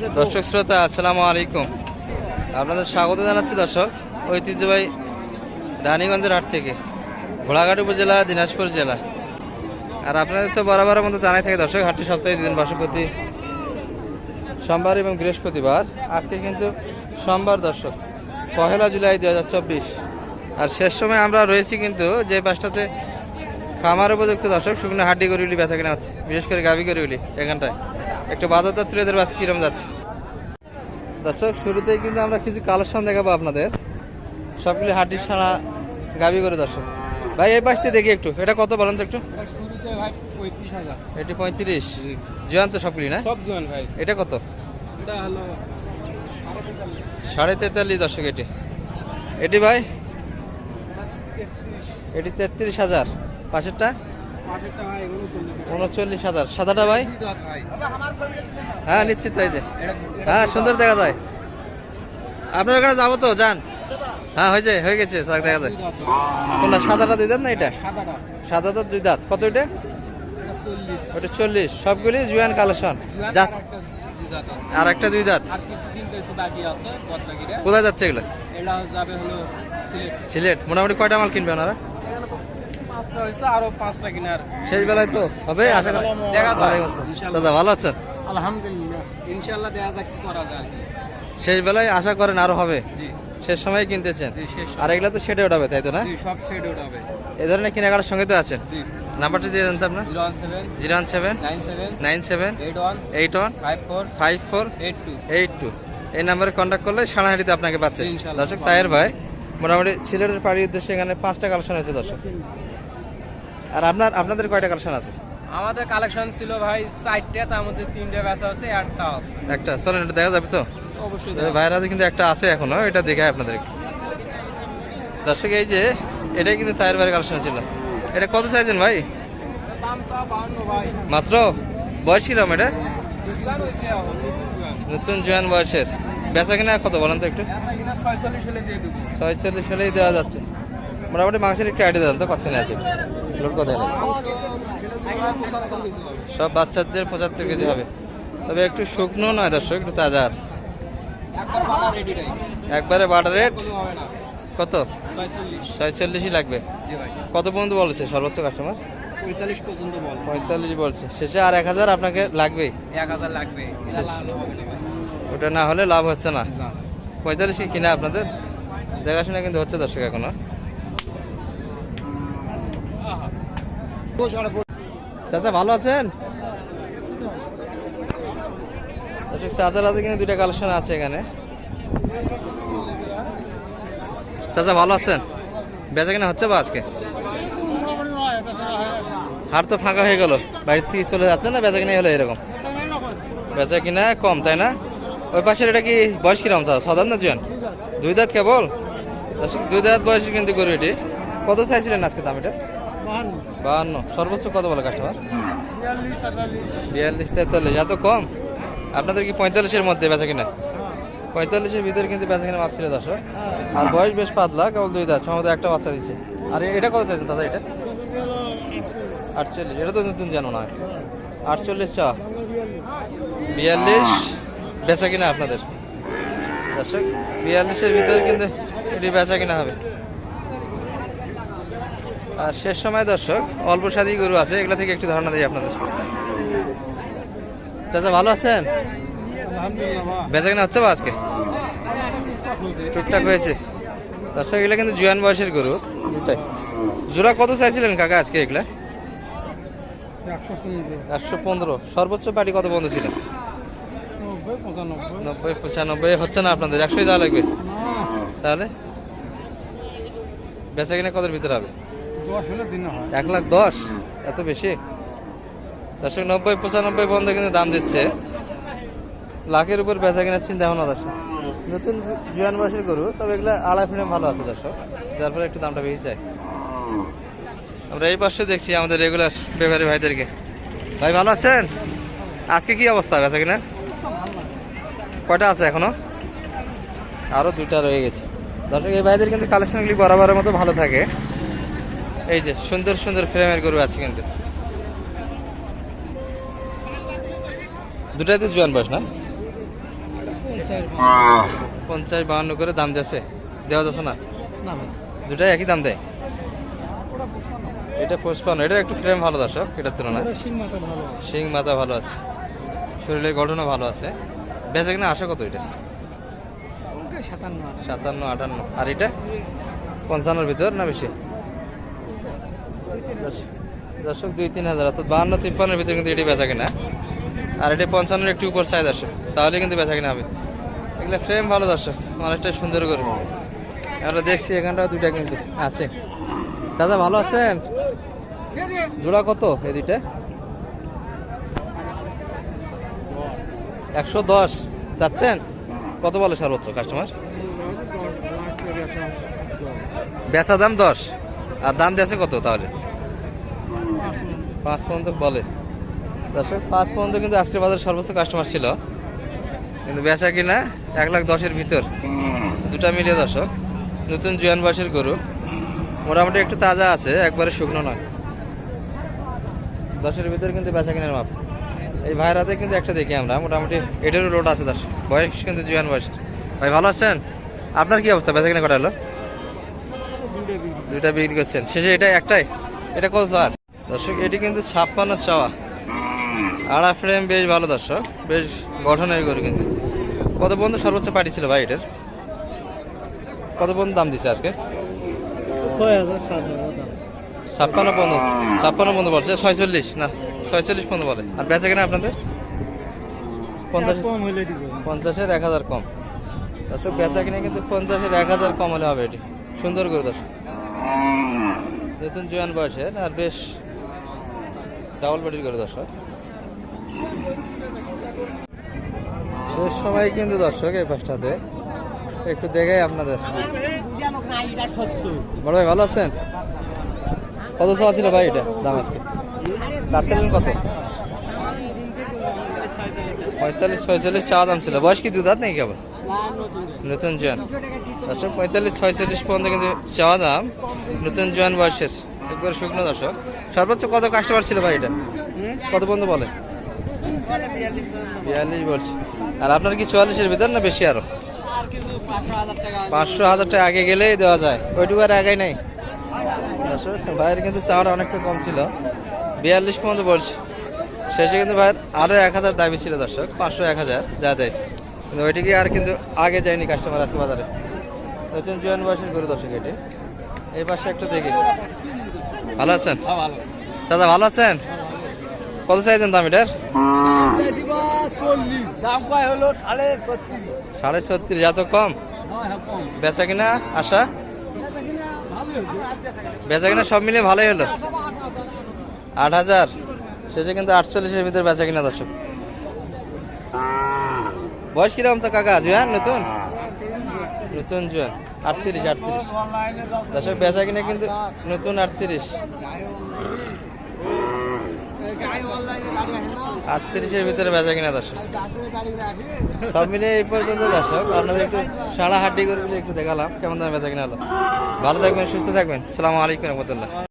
দর্শক শ্রোতা, আসসালামু আলাইকুম। আপনাদের স্বাগত জানাচ্ছি দর্শক। ঐতিহ্যবাহী রানীগঞ্জের হাট থেকে, ঘোড়াঘাট উপজেলা, দিনাজপুর জেলা। আর আপনাদের তো বরাবরের মতো জানাই থাকে দর্শক, হাটটি সপ্তাহে দুদিন বসপতি সোমবার এবং বৃহস্পতিবার। আজকে কিন্তু সোমবার দর্শক, পহেলা জুলাই দু হাজার চব্বিশ। আর শেষ সময় আমরা রয়েছি কিন্তু যে বাসটাতে খামার উপযুক্ত দর্শক, শুকনো হাড্ডি গরিগুলি বেচা কেনা হচ্ছে। বিশেষ করে গাভি গরিগুলি, এখানটায়। একটু বাজার দর তুলে বাস কিরম যাচ্ছে। দর্শক শুরুতেই কিন্তু আমরা কিছু কালেকশন দেখাবো আপনাদের। সবগুলি হাড্ডি ছাড়া গাভি করে দর্শক। ভাই এই পাশটি দেখি একটু এটা কত বলেন তো একটু? পঁয়ত্রিশ এটি পঁয়ত্রিশ। জয়ন্ত সবগুলি না? সব জোয়ান ভাই। এটা কত? হলো সাড়ে তেতাল্লিশ দর্শক এটি। এটি ভাই? এটি তেত্রিশ হাজার। পাশেরটা? উনচল্লিশ হাজার। সাদাটা ভাই? হ্যাঁ নিশ্চিত যে হ্যাঁ সুন্দর দেখা যায়। আপনার ওখানে যাব তো, যান। হ্যাঁ হয়েছে, হয়ে গেছে দেখা যায়। কোনটা, সাদাটা দুই দাঁত না এটা? সাদাটা দুই দাঁত। কত এটা ওটা চল্লিশ। সবগুলি জুয়ান কালেকশন। দাঁত আর একটা দুই দাঁত। কোথায় যাচ্ছে এগুলো? সিলেট। মোটামুটি কয়টা মাল কিনবে ওনারা? পাঁচটা হয়েছে আরও পাঁচটা কিনার শেষ বেলায় তো হবে আশা করি দেখা যাক। ওয়ালাইকুম আসসালাম। ইনশাআল্লাহ। দাদা ভালো আছেন? আলহামদুলিল্লাহ। ইনশাল্লাহ দেখা যাক কি করা যায়। শেষ বেলায় আশা করেন আরও হবে। জি। শেষ সময় কিনতেছেন। আর এগুলা তো সেটে উঠাবে তাই তো না? জি সব শেড উঠাবে। এই ধরনের কেনাকাটার সঙ্গে তো আছেন। নাম্বারটা দিয়ে দেন তো আপনার। Zero one seven nine seven nine seven eight one eight one five four five four eight two eight two. এই নাম্বারে কন্ট্যাক্ট করলে সাড়াহাটিতে আপনাকে পাচ্ছে। জি, ইনশাআল্লাহ। দর্শক তায়ের ভাই মোটামুটি সিলেটের পাড়ির উদ্দেশ্যে এখানে পাঁচটা কালেকশন হয়েছে দর্শক। আর আপনার আপনাদের কয়টা কালেকশন আছে? আমাদের কালেকশন ছিল ভাই চারটে তার মধ্যে তিনটে বেচা আছে একটা আছে। একটা। চলেন এটা দেখা যাবে তো? অবশ্যই ভাইয়ের হাতে কিন্তু একটা আছে এখনও এটা দেখে আপনাদের দর্শক এই যে এটাই কিন্তু তায়ের ভাইয়ের কালেকশন ছিল। এটা কত চাইছেন ভাই? মাত্র? বয়স কিরম এটা? নতুন জোয়ান। বয়সের। বেচা কিনা কত বলেন তো একটু? ছয়চল্লিশ হলে দেওয়া যাচ্ছে। মোটামুটি মাংসের একটু আইডিয়া দেন তো কতখানি আছে। লোড কোথায় নেই এগুলো পঁচাত্তর কেজি হবে সব বাচ্চাদের পঁচাত্তর কেজি হবে। তবে একটু শুকনো নয় দর্শক, একটু তাজা আছে। একবার বাটার রেট? কত? ছয়চল্লিশ ছয়চল্লিশই লাগবে। কত পর্যন্ত বলেছে সর্বোচ্চ কাস্টমার পঁয়তাল্লিশ পর্যন্ত বলছে। শেষে আর এক হাজার আপনাকে লাগবে ভাই ওটা না হলে লাভ হচ্ছে না। পঁয়তাল্লিশ কিনা আপনাদের? দেখাশোনা কিন্তু হচ্ছে দর্শক এখনও। চাচা, ভালো আছেন? চাচার হাতে কিন্তু দুইটা কালেকশন আছে এখানে। চাচা, ভালো আছেন? বেচা কিনা হচ্ছে বা আজকে? হাট তো ফাঁকা হয়ে গেল। বাড়ির থেকে চলে যাচ্ছে না, বেচা কিনা হলো এরকম? বেচা কিনা কম, তাই না? ওই পাশের এটা কি বয়স কীরকম, চাচা? সাধারণ না জুয়ান? দুই দাঁত কেবল? দর্শক দুই দাঁত বয়সে কিন্তু গরু এটি। কত চাইছিলেন আজকে দাম এটা? বাহান্ন। সর্বোচ্চ কত বলে কাস্টমার বিয়াল্লিশ তেতাল্লিশ। এত কম? আপনাদের কি পঁয়তাল্লিশের মধ্যে বেচা কিনা? পঁয়তাল্লিশের ভিতরে কিন্তু বেচা কিনা মাপছিল দর্শক। আর বয়স বেশ পাতলা কেবল দুই দাঁত। সম্ভবত একটা বাচ্চা দিচ্ছে। আর এটা কত চাইছেন দাদা এটা? আটচল্লিশ। এটা তো নতুন জানো না আটচল্লিশ চা। বিয়াল্লিশ। বেচা কিনা আপনাদের? দর্শক বিয়াল্লিশের ভিতরে কিন্তু এটি বেচা কিনা হবে। আর শেষ সময় দর্শক, অল্প স্বাদী গরু আছে, এগুলা থেকে একটু ধারণা দিই আপনাদের। চাচা, ভালো আছেন? বেচা কিনা হচ্ছে আজকে? টুকটাক হয়েছে। দর্শক, এগুলা কিন্তু জুয়ান বয়সের গরু। জোড়া কত চাইছিলেন কাকা আজকে এগুলা? একশো পনেরো। সর্বোচ্চ পার্টি কত বন্ধ ছিল? নব্বই, পঁচানব্বই। হচ্ছে না আপনাদের, একশোই যাওয়া লাগবে। তাহলে? বেচা কিনা কত ভিতরে হবে? এক লাখ দশ? এত বেশি? দর্শক, নব্বই, পঁচানব্বই বন্ধ কিন্তু দাম দিচ্ছে। লাখের উপর বেচা কেনার চিন্তা ভাবনা দর্শক। নতুন জুয়ান বয়সের গরু, তবে এগুলো আড়াই ফিনে ভালো আছে দর্শক। যার ফলে একটু দামটা বেশি চাই। আমরা এই পাশে দেখছি আমাদের রেগুলার ব্যাপারী ভাইদেরকে। ভাই, ভালো আছেন? আজকে কি অবস্থা বেচা কিনা? কয়টা আছে এখনও? আরও দুটা রয়ে গেছে। দর্শক, এই ভাইদের কিন্তু কালেকশনগুলি বরাবরের মতো ভালো থাকে। এই যে সুন্দর সুন্দর ফ্রেমের গরু আছে কিন্তু। দুটাই তো জোয়ান বয়স না? পঞ্চাশ বাহান্ন করে দাম দিয়েছে। দেওয়া যাচ্ছে না? না দুটাই একই দাম দেয়? এটা পঁচপান্ন। এটা একটু ফ্রেম ভালো দর্শক এটার তুলনায়। সিং মাথা ভালো আছে। শিং মাথা ভালো আছে। শরীরের গঠনও ভালো আছে। বেচে কিনা আসা কত এটা? সাতান্ন আটান্ন। আর এটা? পঞ্চান্নর ভিতর না বেশি? দর্শক দুই তিন হাজার, অর্থাৎ বাহান্ন, তিপ্পান্নের ভিতরে কিন্তু এটি বেচা কিনা। আর এটি পঞ্চান্নের একটু উপর চাই দর্শক তাহলে কিন্তু বেচা কিনা হবে। এগুলো ফ্রেম ভালো দর্শক অনেকটা সুন্দর করে আমরা দেখছি এখানটাও দুইটা কিন্তু আছে। দাদা ভালো আছেন? জোড়া কত এই দুইটা একশো দশ। যাচ্ছেন? কত বলে সর্বোচ্চ কাস্টমার বেচা দাম দশ। আর দাম দিয়েছে কত তাহলে? পাঁচ পর্যন্ত বলে। দর্শক, পাঁচ পর্যন্ত কিন্তু আজকের বাজারে সর্বোচ্চ কাস্টমার ছিল। কিন্তু বেচা কিনা এক লাখ দশের ভিতর। দুটা মিলিয়ে দর্শক, নতুন জুয়ান বয়সের গরু। মোটামুটি একটু তাজা আছে, একবারে শুকনো নয়। দশের ভিতর কিন্তু বেচা কিনার মাপ। এই ভাইয়ের হাতে কিন্তু একটা দেখি আমরা, মোটামুটি এটারও লোড আছে দশ বয়স কিন্তু জুয়ান বয়স। ভাই, ভালো আছেন? আপনার কি অবস্থা? বেচা কিনা করা হলো? দুইটা বিক্রি করছেন। শেষে এটা একটাই? এটা কত আছে? দর্শক এটি কিন্তু ছাপ্পান্ন চাওয়া। আড়া ফ্রেম বেশ ভালো দর্শক বেশ গঠনের গরু কিন্তু। কত পর্যন্ত সর্বোচ্চ পার্টি ছিল ভাই এটার? কত পর্যন্ত দাম দিচ্ছে আজকে? ছাপ্পান্ন পর্যন্ত ছাপ্পান্ন পর্যন্ত বলছে ছয়চল্লিশ না ছয়চল্লিশ পর্যন্ত বলে। আর বেচা কিনা আপনাদের? পঞ্চাশ পঞ্চাশের এক হাজার কম। দর্শক বেচা কিনে কিন্তু পঞ্চাশের এক হাজার কম হলে হবে এটি। সুন্দর করে দর্শক। নতুন জোয়ান বয়সের আর বেশ ডাবল বডির করে দর্শক। শেষ সময় কিন্তু দর্শক এই পাঁচটাতে একটু দেখাই আপনাদের। বড় ভাই, ভালো আছেন? কত চাওয়া ছিল ভাই এটা দাম আজকে? চাচ্ছিলেন কত? পঁয়তাল্লিশ, ছয়চল্লিশ চাওয়া দাম ছিল। বয়স কি দুধাত নেই কেবল? নতুন জোয়ান। দর্শক পঁয়তাল্লিশ, ছয়চল্লিশ পর্যন্ত কিন্তু চাওয়া দাম। নতুন জোয়ান বয়সের। একবার শুকনো দর্শক। সর্বোচ্চ কত কাস্টমার ছিল ভাই এটা? কত পর্যন্ত বলে? বিয়াল্লিশ বলছি। আর আপনার কি চুয়াল্লিশের ভিতর না বেশি আরও? পাঁচশো হাজার টাকা আগে গেলেই দেওয়া যায়। ওইটুকু আর আগে নেই। ভাইয়ের কিন্তু চাওয়াটা অনেকটা কম ছিল। বিয়াল্লিশ পর্যন্ত বলছে। শেষে কিন্তু ভাইয়ের আরও এক হাজার দাবি ছিল দর্শক পাঁচশো এক হাজার যা দেয়। কিন্তু ওইটিকে আর কিন্তু আগে যায়নি কাস্টমার আজকে বাজারে। নতুন জোয়ান বয়সের করে দর্শক এটি। এই পাশে একটু দেখি। ভালো আছেন? ভালো চাচা ভালো আছেন? কত চাইছেন দাম এটার? সাড়ে ছত্রিশ। এত কম? কম। বেচা কিনা আশা? বেচা কিনা সব মিলিয়ে ভালোই হলো? আট হাজার শেষে কিন্তু আটচল্লিশের ভিতরে বেচা কিনা দর্শক। বয়স কীরকম তো কাকা? জুয়ান নতুন? নতুন জুয়ান। আটত্রিশ আটত্রিশ। দর্শক, বেচা কিনা কিন্তু নতুন আটত্রিশ। আটত্রিশের ভিতরে বেচা কিনা দর্শক। সব মিলে এই পর্যন্ত দর্শক, আপনাদের একটু সারা হাড্ডি করে একটু দেখালাম, কেমন দামে বেচা কিনা হলো। ভালো থাকবেন, সুস্থ থাকবেন। আসসালামু আলাইকুম রহমতুল্লাহ।